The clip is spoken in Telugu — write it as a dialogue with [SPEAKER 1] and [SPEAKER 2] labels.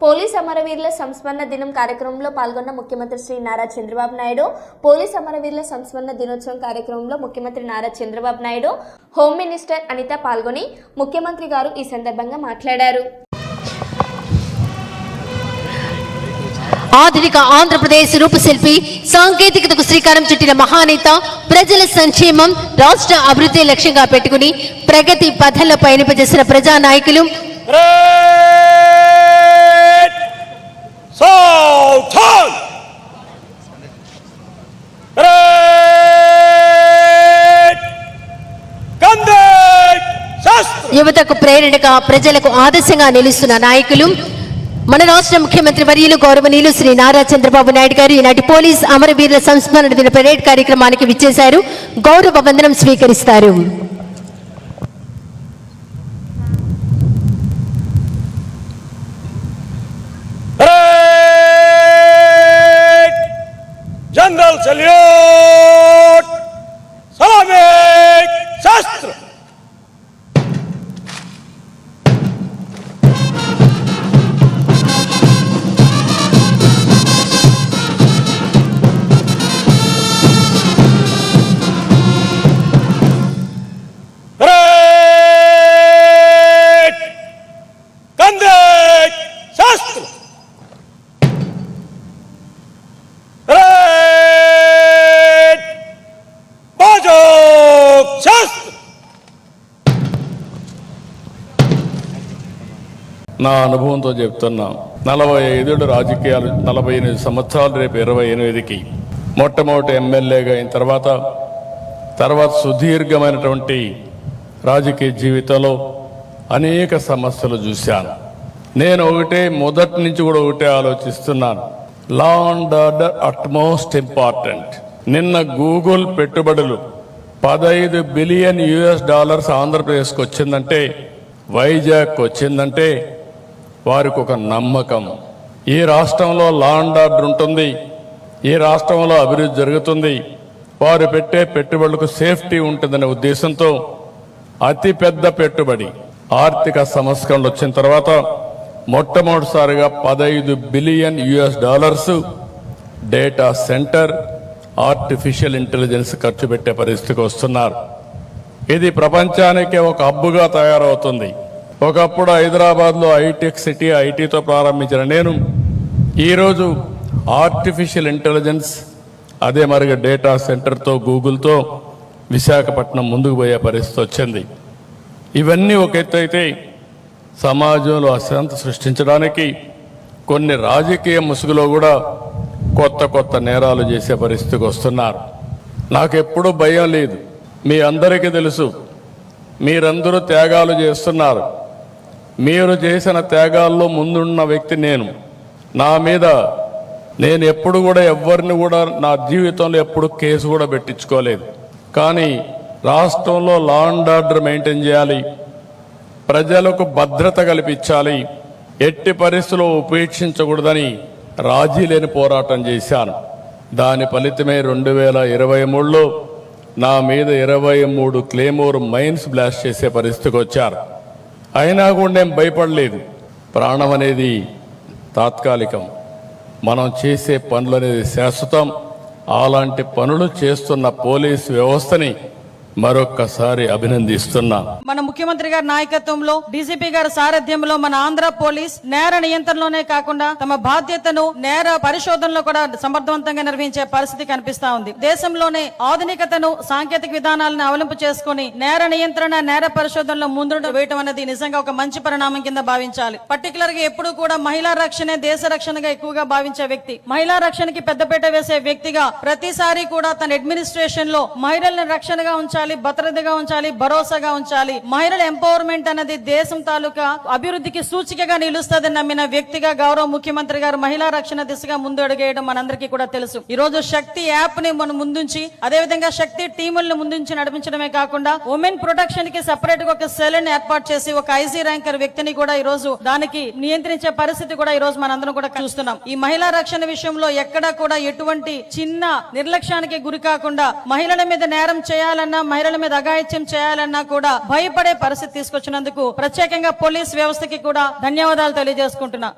[SPEAKER 1] పోలీస్ అమరవీరుల సంస్మరణ దినం కార్యక్రమంలో పాల్గొన్న ముఖ్యమంత్రి శ్రీ నారా చంద్రబాబు నాయుడు పోలీస్ అమరవీరుల సంస్మరణ దినోత్సవం కార్యక్రమంలో ముఖ్యమంత్రి నారా చంద్రబాబు నాయుడు హోమ్ మినిస్టర్ అనిత పాల్గొని ముఖ్యమంత్రి గారు ఈ సందర్భంగా మాట్లాడారు.
[SPEAKER 2] ఆధునిక ఆంధ్రప్రదేశ్ రూపశిల్పి సాంకేతికతకు శ్రీకారం చుట్టిన మహానేత ప్రజల సంక్షేమం రాష్ట్ర అభివృద్ధి లక్ష్యంగా పెట్టుకుని ప్రగతి పథంలో పయనింపజేసిన ప్రజా యువతకు ప్రేరణగా ప్రజలకు ఆదర్శంగా నిలుస్తున్న నాయకులు. మన రాష్ట్ర ముఖ్యమంత్రి వర్యులు గౌరవనీయులు శ్రీ నారా చంద్రబాబు నాయుడు గారు ఈనాటి పోలీస్ అమరవీరుల సంస్మరణ దిన పరేడ్ కార్యక్రమానికి విచ్చేశారు. గౌరవ వందనం స్వీకరిస్తారు.
[SPEAKER 3] జనరల్ General సలామే శాస్త్ర!
[SPEAKER 4] నా అనుభవంతో చెప్తున్నా. నలభై ఐదు రాజకీయాలు నలభై ఎనిమిది సంవత్సరాలు రేపు ఇరవై ఎనిమిదికి. మొట్టమొదటి ఎమ్మెల్యేగా అయిన తర్వాత తర్వాత సుదీర్ఘమైనటువంటి రాజకీయ జీవితంలో అనేక సమస్యలు చూశాను. నేను ఒకటే మొదటి నుంచి కూడా ఒకటే ఆలోచిస్తున్నాను. Law and order utmost important నిన్న గూగుల్ పెట్టుబడులు పదహైదు బిలియన్ యుఎస్ డాలర్స్ ఆంధ్రప్రదేశ్కి వచ్చిందంటే వైజాగ్ వచ్చిందంటే వారికి ఒక నమ్మకం. ఈ రాష్ట్రంలో లా అండ్ ఆర్డర్ ఉంటుంది. ఈ రాష్ట్రంలో అభివృద్ధి జరుగుతుంది. వారు పెట్టే పెట్టుబడులకు సేఫ్టీ ఉంటుందనే ఉద్దేశంతో అతిపెద్ద పెట్టుబడి ఆర్థిక సంస్కరణలు వచ్చిన తర్వాత మొట్టమొదటిసారిగా పదహైదు billion US dollars data center artificial intelligence ఖర్చు పెట్టే పరిస్థితికి వస్తున్నారు. ఇది ప్రపంచానికి ఒక హబ్బుగా తయారవుతుంది. ఒకప్పుడు హైదరాబాద్లో ఐటెక్ సిటీ ఐటీతో ప్రారంభించిన నేను ఈరోజు ఆర్టిఫిషియల్ ఇంటెలిజెన్స్ అదే మరిగా డేటా సెంటర్తో గూగుల్తో విశాఖపట్నం ముందుకు పోయే పరిస్థితి వచ్చింది. ఇవన్నీ ఒక ఎత్తు అయితే సమాజంలో అశాంతి సృష్టించడానికి కొన్ని రాజకీయ ముసుగులో కూడా కొత్త కొత్త నేరాలు చేసే పరిస్థితికి వస్తున్నారు. నాకు ఎప్పుడూ భయం లేదు. మీ అందరికీ తెలుసు. మీరందరూ త్యాగాలు చేస్తున్నారు. మీరు చేసిన త్యాగాల్లో ముందున్న వ్యక్తి నేను. నా మీద నేను ఎప్పుడు కూడా ఎవరిని కూడా నా జీవితంలో ఎప్పుడు కేసు కూడా పెట్టించుకోలేదు. కానీ రాష్ట్రంలో లా అండ్ ఆర్డర్ మెయింటైన్ చేయాలి. ప్రజలకు భద్రత కల్పించాలి. ఎట్టి పరిస్థితుల్లో ఉపేక్షించకూడదని రాజీ లేని పోరాటం చేశాను. దాని ఫలితమే రెండు వేల ఇరవై మూడులో నా మీద ఇరవై మూడు క్లేమోర్ మైన్స్ బ్లాస్ట్ చేసే పరిస్థితికి వచ్చారు. అయినా కూడా నేను భయపడలేదు. ప్రాణం అనేది తాత్కాలికం. మనం చేసే పనులు అనేది శాశ్వతం. అలాంటి పనులు చేస్తున్న పోలీస్ వ్యవస్థని మరొక్కసారి అభినందిస్తున్నా.
[SPEAKER 5] మన ముఖ్యమంత్రి గారి నాయకత్వంలో డీజీపీ గారి సారథ్యంలో మన ఆంధ్ర పోలీస్ నేర నియంత్రణలోనే కాకుండా తమ బాధ్యతను నేర పరిశోధనలో కూడా సమర్థవంతంగా నిర్వహించే పరిస్థితి కనిపిస్తా ఉంది. దేశంలోనే ఆధునికతను సాంకేతిక విధానాలను అవలంబు చేసుకుని నేర నియంత్రణ నేర పరిశోధనలో ముందు వేయటం అనేది నిజంగా ఒక మంచి పరిణామం కింద భావించాలి. పర్టికులర్గా ఎప్పుడు కూడా మహిళా రక్షణే దేశ రక్షణగా ఎక్కువగా భావించే వ్యక్తి. మహిళా రక్షణకి పెద్దపీట వేసే వ్యక్తిగా ప్రతిసారి కూడా తన అడ్మినిస్ట్రేషన్లో మహిళలను రక్షణగా ఉంచాలి. భద్రతగా ఉంచాలి భరోసాగా ఉంచాలి. మహిళల ఎంపవర్మెంట్ అనేది దేశం తాలూకా అభివృద్ధికి సూచికగా నిలుస్తుందని నమ్మిన వ్యక్తిగా గౌరవ ముఖ్యమంత్రి గారు మహిళా రక్షణ దిశగా ముందు అడుగేయడం మనందరికీ కూడా తెలుసు. ఈ రోజు శక్తి యాప్ని మనం ముందుంచి అదే విధంగా శక్తి టీములను ముందుంచి నడిపించడమే కాకుండా ఉమెన్ ప్రొటెక్షన్కి సెపరేట్గా ఒక సెల్ని ఏర్పాటు చేసి ఒక ఐసీ ర్యాంకర్ వ్యక్తిని కూడా ఈ రోజు దానికి నియంత్రించే పరిస్థితి కూడా ఈ రోజు మనందరం కూడా చూస్తున్నాం. ఈ మహిళా రక్షణ విషయంలో ఎక్కడా కూడా ఎటువంటి చిన్న నిర్లక్ష్యానికి గురి కాకుండా మహిళల మీద నేరం చేయాలన్నా మహిళల మీద అఘాయిత్యం చేయాలన్నా కూడా భయపడే పరిస్థితి తీసుకొచ్చినందుకు ప్రత్యేకంగా పోలీస్ వ్యవస్థకి కూడా ధన్యవాదాలు తెలియజేసుకుంటున్నా.